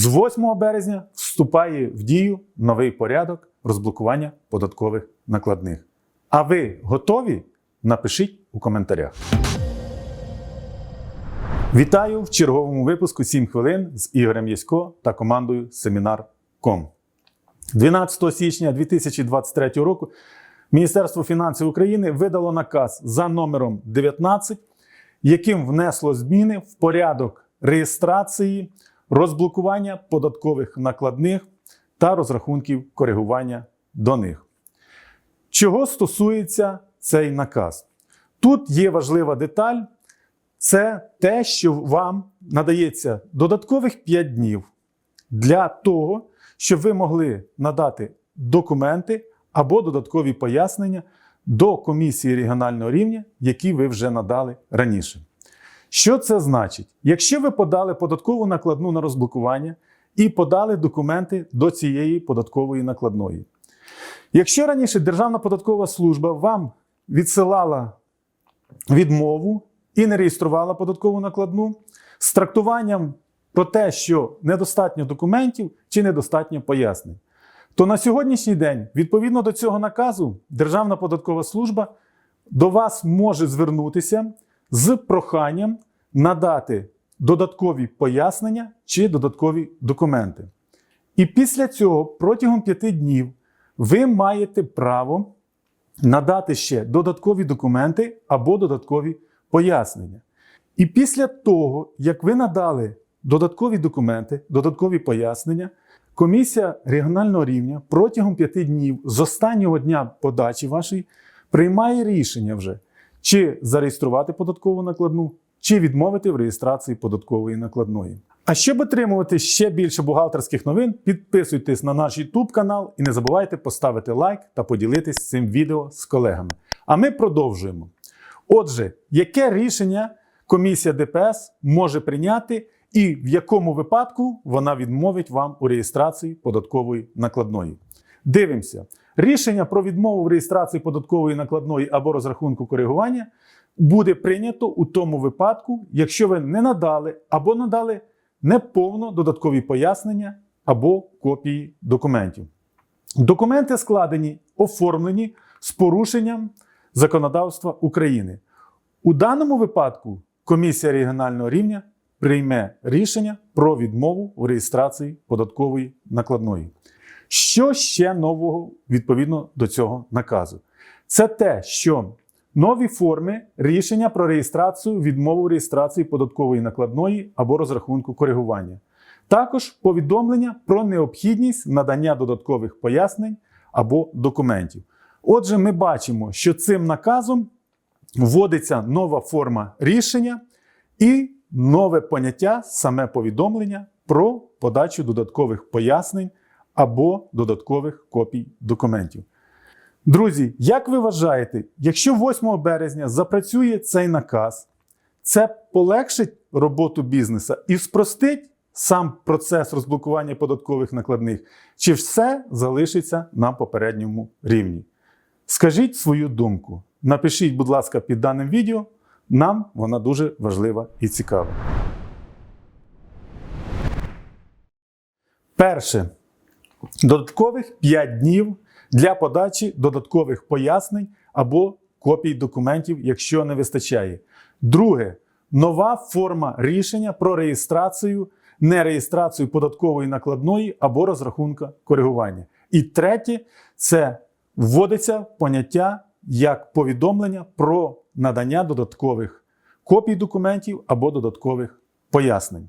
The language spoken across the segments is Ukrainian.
З 8 березня вступає в дію новий порядок розблокування податкових накладних. А ви готові? Напишіть у коментарях. Вітаю в черговому випуску 7 хвилин з Ігорем Ясько та командою Семінар.ком. 12 січня 2023 року Міністерство фінансів України видало наказ за номером 19, яким внесло зміни в порядок реєстрації, розблокування податкових накладних та розрахунків коригування до них. Чого стосується цей наказ? Тут є важлива деталь. Це те, що вам надається додаткових 5 днів для того, щоб ви могли надати документи або додаткові пояснення до комісії регіонального рівня, які ви вже надали раніше. Що це значить? Якщо ви подали податкову накладну на розблокування і подали документи до цієї податкової накладної. Якщо раніше Державна податкова служба вам відсилала відмову і не реєструвала податкову накладну з трактуванням про те, що недостатньо документів чи недостатньо пояснень, то на сьогоднішній день, відповідно до цього наказу, Державна податкова служба до вас може звернутися з проханням надати додаткові пояснення чи додаткові документи. І після цього протягом п'яти днів ви маєте право надати ще додаткові документи або додаткові пояснення. І після того, як ви надали додаткові документи, додаткові пояснення, комісія регіонального рівня протягом п'яти днів з останнього дня подачі вашої приймає рішення вже, чи зареєструвати податкову накладну, чи відмовити в реєстрації податкової накладної. А щоб отримувати ще більше бухгалтерських новин, підписуйтесь на наш YouTube канал і не забувайте поставити лайк та поділитись цим відео з колегами. А ми продовжуємо. Отже, яке рішення комісія ДПС може прийняти і в якому випадку вона відмовить вам у реєстрації податкової накладної? Дивимося. Рішення про відмову в реєстрації податкової накладної або розрахунку коригування буде прийнято у тому випадку, якщо ви не надали або надали неповно додаткові пояснення або копії документів. Документи складені, оформлені з порушенням законодавства України. У даному випадку комісія регіонального рівня прийме рішення про відмову у реєстрації податкової накладної. Що ще нового відповідно до цього наказу? Це те, що нові форми рішення про реєстрацію відмову реєстрації податкової накладної або розрахунку коригування. Також повідомлення про необхідність надання додаткових пояснень або документів. Отже, ми бачимо, що цим наказом вводиться нова форма рішення і нове поняття, саме повідомлення про подачу додаткових пояснень або додаткових копій документів. Друзі, як ви вважаєте, якщо 8 березня запрацює цей наказ, це полегшить роботу бізнесу і спростить сам процес розблокування податкових накладних, чи все залишиться на попередньому рівні? Скажіть свою думку. Напишіть, будь ласка, під даним відео. Нам вона дуже важлива і цікава. Перше. Додаткових 5 днів для подачі додаткових пояснень або копій документів, якщо не вистачає. Друге. Нова форма рішення про реєстрацію, нереєстрацію податкової накладної або розрахунка коригування. І третє це вводиться поняття як повідомлення про надання додаткових копій документів або додаткових пояснень.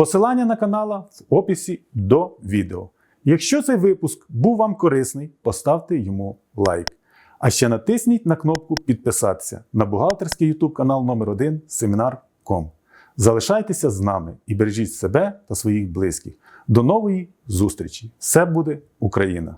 Посилання на канала в описі до відео. Якщо цей випуск був вам корисний, поставте йому лайк. А ще натисніть на кнопку Підписатися на бухгалтерський YouTube канал номер 1 Семінар.com. Залишайтеся з нами і бережіть себе та своїх близьких. До нової зустрічі! Все буде Україна!